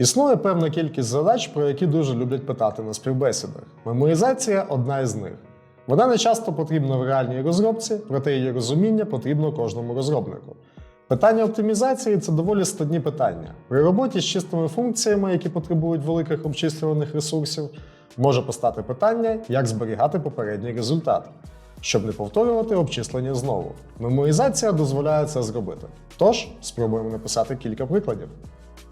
Існує певна кількість задач, про які дуже люблять питати на співбесідах. Меморизація одна із них. Вона не часто потрібна в реальній розробці, проте її розуміння потрібно кожному розробнику. Питання оптимізації це доволі складні питання. При роботі з чистими функціями, які потребують великих обчислюваних ресурсів, може постати питання, як зберігати попередній результат, щоб не повторювати обчислення знову. Меморизація дозволяє це зробити. Тож спробуємо написати кілька прикладів.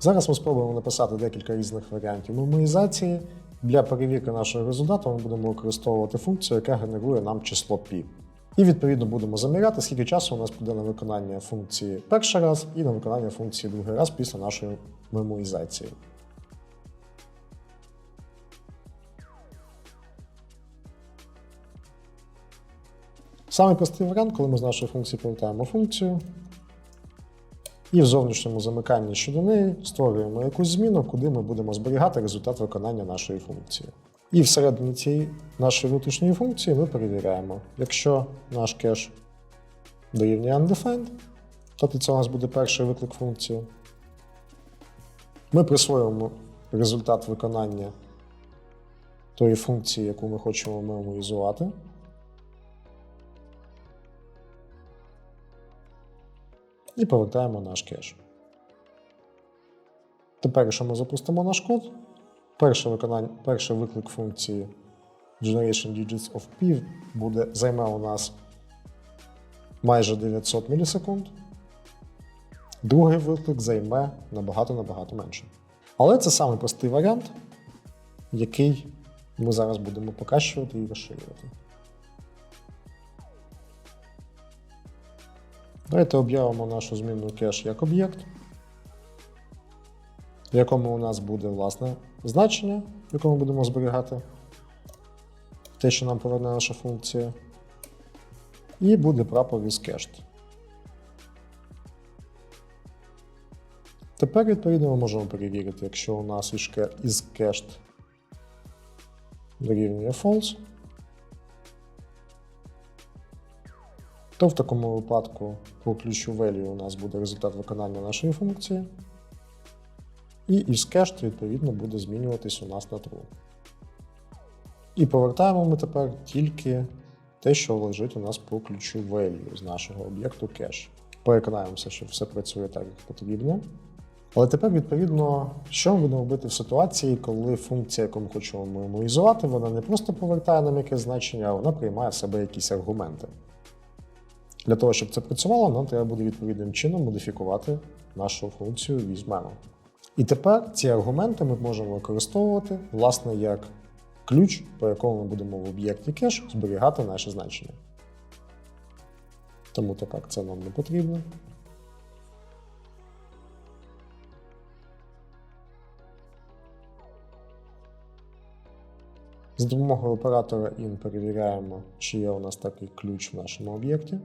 Зараз ми спробуємо написати декілька різних варіантів меморизації. Для перевірки нашого результату ми будемо використовувати функцію, яка генерує нам число π. І відповідно будемо заміряти, скільки часу у нас піде на виконання функції перший раз і на виконання функції другий раз після нашої меморизації. Самий простий варіант, коли ми з нашої функції повертаємо функцію, і в зовнішньому замиканні щодо неї створюємо якусь зміну, куди ми будемо зберігати результат виконання нашої функції. І всередині цієї нашої внутрішньої функції ми перевіряємо, якщо наш кеш дорівнює undefined, тобто це у нас буде перший виклик функції, ми присвоюємо результат виконання тої функції, яку ми хочемо меморизувати. І повертаємо наш кеш. Тепер, якщо ми запустимо наш код, перше виконання, перший виклик функції Generation Digits of P буде, займе у нас майже 900 мілісекунд. Другий виклик займе набагато-набагато менше. Але це самий простий варіант, який ми зараз будемо покращувати і розширювати. Давайте об'явимо нашу змінну кеш як об'єкт, в якому у нас буде власне значення, в якому будемо зберігати те, що нам поверне наша функція. І буде прапор із cached. Тепер, відповідно, ми можемо перевірити, якщо у нас із cached дорівнює false, то в такому випадку по ключу value у нас буде результат виконання нашої функції. І із cached, відповідно, буде змінюватись у нас на true. І повертаємо ми тепер тільки те, що лежить у нас по ключу value з нашого об'єкту cache. Переконаємося, що все працює так, як потрібно. Але тепер, відповідно, що ми будемо робити в ситуації, коли функція, яку ми хочемо меморизувати, вона не просто повертає нам якесь значення, а вона приймає в себе якісь аргументи. Для того, щоб це працювало, нам треба буде відповідним чином модифікувати нашу функцію візьмемо. І тепер ці аргументи ми можемо використовувати, власне, як ключ, по якому ми будемо в об'єкті кеш зберігати наше значення. Тому тепер це нам не потрібно. З допомогою оператора in перевіряємо, чи є у нас такий ключ в нашому об'єкті.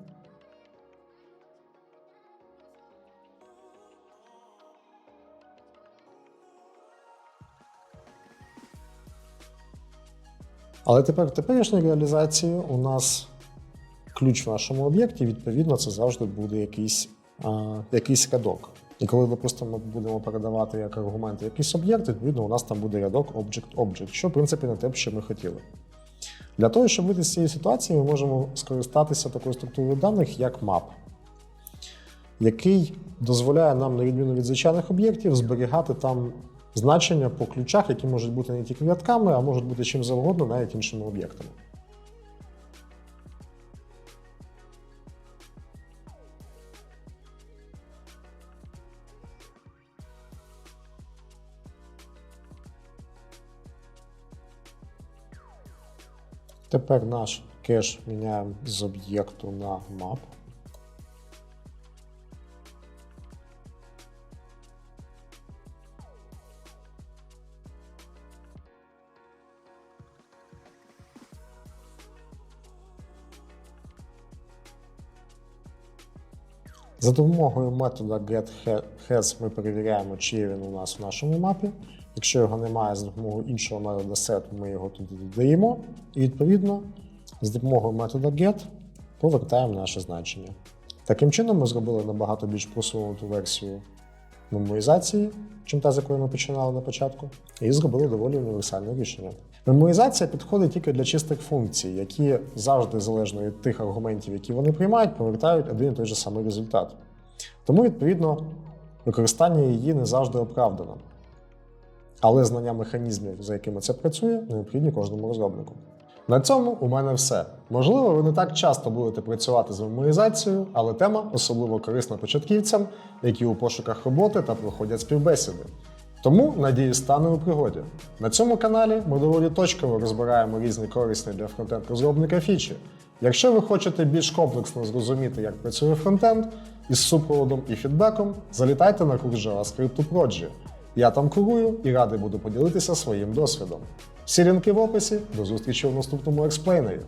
Але тепер в теперішній реалізації у нас ключ в нашому об'єкті, відповідно, це завжди буде якийсь, якийсь рядок. І коли, допустимо, ми будемо передавати як аргумент якийсь об'єкт, відповідно, у нас там буде рядок object-object, що, в принципі, не те, що ми хотіли. Для того, щоб вийти з цієї ситуації, ми можемо скористатися такою структурою даних, як map, який дозволяє нам, на відміну від звичайних об'єктів, зберігати там значення по ключах, які можуть бути не тільки рядками, а можуть бути чим завгодно, навіть іншими об'єктами. Тепер наш кеш міняємо з об'єкту на map. За допомогою метода getHas ми перевіряємо, чи є він у нас в нашому мапі. Якщо його немає, за допомогою іншого метода set ми його туди додаємо. І відповідно з допомогою метода get повертаємо наше значення. Таким чином, ми зробили набагато більш просунуту версію меморизації, чим та, з якої ми починали на початку, і зробили доволі універсальне рішення. Меморизація підходить тільки для чистих функцій, які завжди, залежно від тих аргументів, які вони приймають, повертають один і той же самий результат. Тому, відповідно, використання її не завжди оправдано. Але знання механізмів, за якими це працює, необхідні кожному розробнику. На цьому у мене все. Можливо, ви не так часто будете працювати з меморизацією, але тема особливо корисна початківцям, які у пошуках роботи та проходять співбесіди. Тому, надію, стане у пригоді. На цьому каналі ми доволі точково розбираємо різні корисні для фронтенд розробника фічі. Якщо ви хочете більш комплексно зрозуміти, як працює фронтенд, із супроводом і фідбеком, залітайте на курс JavaScript у Prodigy. Я там курую і радий буду поділитися своїм досвідом. Всі лінки в описі. До зустрічі у наступному експлейнері.